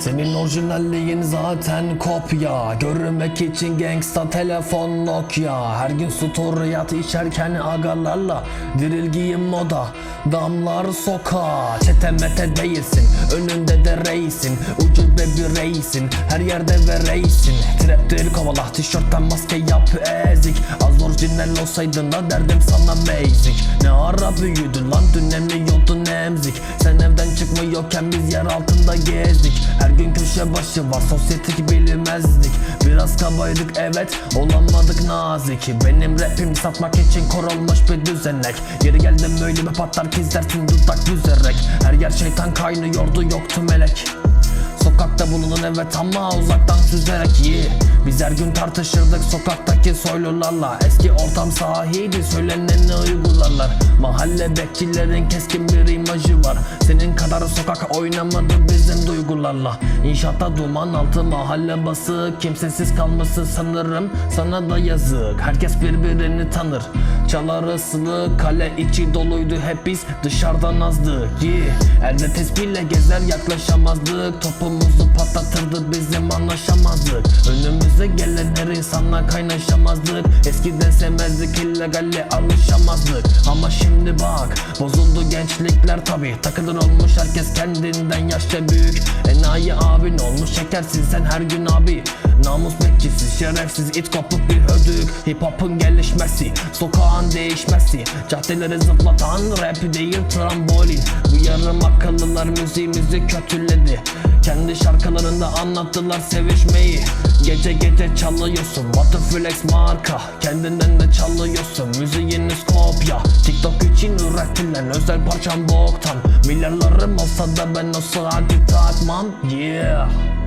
Senin orijinalliğin zaten kopya. Görünmek için gangsta telefon Nokia. Her gün story içerken agalarla Diril giyim moda. Damlar sokağa. Çete mete değilsin Önünde de reisin. Ucube bir reisin Her yerde ve reisin. Trapleri kovala Tişörtten maske yap ezik. Az orijinal olsaydın da derdim sana basic. Ne ara büyüdün lan dün emiyordun emzik? Sen evden çıkmıyorken biz yer altında gezdik. Her gün köşe başı var sosyetik bilinmezdik Biraz kabaydık evet olamadık nazik. Benim rapim satmak için kurulmuş bir düzenek. Geri geldim böyle bir patlar ki izlersin dudak büzerek Her yer şeytan kaynıyordu yoktu melek. Sokakta bulunun evet ama uzaktan süzerek iyi Biz her gün tartışırdık sokaktaki soylularla. Eski ortam sahiydi söyleneni uygularlar. Mahalle bekçilerin keskin bir imajı var. Senin kadar sokak oynamadı bizim duygularla. İnşaatta duman altı mahalle bası. Kimsesiz kalması sanırım sana da yazık. Herkes birbirini tanır Çalar ıslı kale içi doluydu hep biz dışarıdan azdık yeah. Elde tespihle gezer yaklaşamazdık Topumuzu patlatırdı bizim anlaşamazdık. Önümüze gelen her insanla kaynaşamazdık Eskiden sevmezdik illegalle alışamazdık. Ama şimdi bak bozuldu gençlikler tabi Takılır olmuş herkes kendinden yaşça büyük. Enayi abin olmuş şekersin sen her gün abi Namus bekçisi şerefsiz it kopuk bir hödük Hip hop'un gelişmesi sokağın değişmesi. Caddeleri zıplatan rap değil trambolin. Bu yarım akıllılar müziğimizi kötüledi. Kendi şarkılarında anlattılar sevişmeyi. Gece gece çalıyorsun Butterflex marka. Kendinden de çalıyorsun Müziğiniz kopya. TikTok için üretilen özel parçam boktan. Milyarlarım olsa da ben o saati takmam Yeah